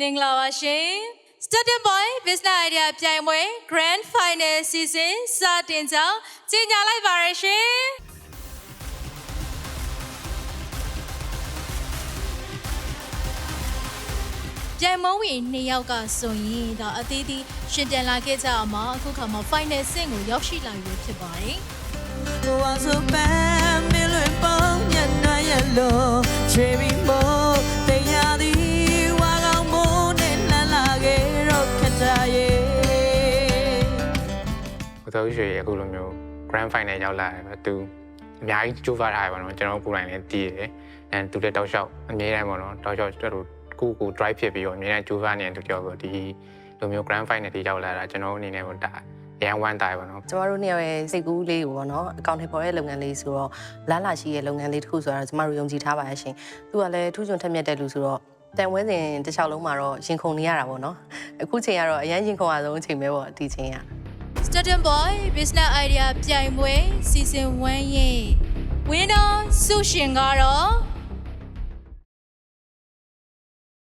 မင်္ဂလာပါရှင် Student Boy Business Idea ပြိုင်ပွဲ Grand Final Season စတင်ကြောင်းကြေညာလိုက်ပါရရှင်ပြိုင်မုံဝင်နှစ်ယောက်ကဆိုရင်ဒါအသေးသေးရှင်ပြန်လာခဲ့ကြအောင်မှာအခုခါမှာ Final ဆင့်ကိုရောက်ရှိလာပြီဖြစ်ပါတယ် ကိုသောရွှေအခုလိုမျိုး grand final ရောက်လာတယ်ပဲသူအများကြီးကြိုးစားထားတယ်ပေါ့နော်ကျွန်တော်ကိုယ်တိုင်လည်းတည်တယ်အဲသူလည်းတောက်လျှောက်အမြဲတမ်းပေါ့နော်တောက်လျှောက်တော်တော်ကိုကို drive ဖြစ်ပြီးတော့အမြဲတမ်းကြိုးစားနေတဲ့သူကြောက်ဆိုဒီလိုမျိုး grand final တွေရောက်လာတာကျွန်တော်အနေနဲ့ပေါ့ဒါအရန်ဝမ်းတာပေါ့နော်ကျမတို့နှစ်ယောက်ရဲ့စိတ်ကူးလေးကိုပေါ့နော်အကောင့်ထဲပေါ်တဲ့လုပ်ငန်းလေးဆိုတော့လာလာရှိရဲ့လုပ်ငန်းလေးတစ်ခုဆိုတော့ကျမတို့ယုံကြည်ထားပါရဲ့ရှင်သူကလည်းထူးချွန်ထက်မြက်တဲ့လူဆိုတော့တန်ဝဲစဉ်တစ်လျှောက်လုံးမှာတော့ရင်ခုန်နေရတာပေါ့နော်အခုချိန်ကတော့အရန်ရင်ခုန်ရဆုံးအချိန်ပဲပေါ့ဒီချိန်က Student Boy Business Idea ပြိုင်ပွဲ Season 1ရဲ့ Winner ဆုရှင်ကတော့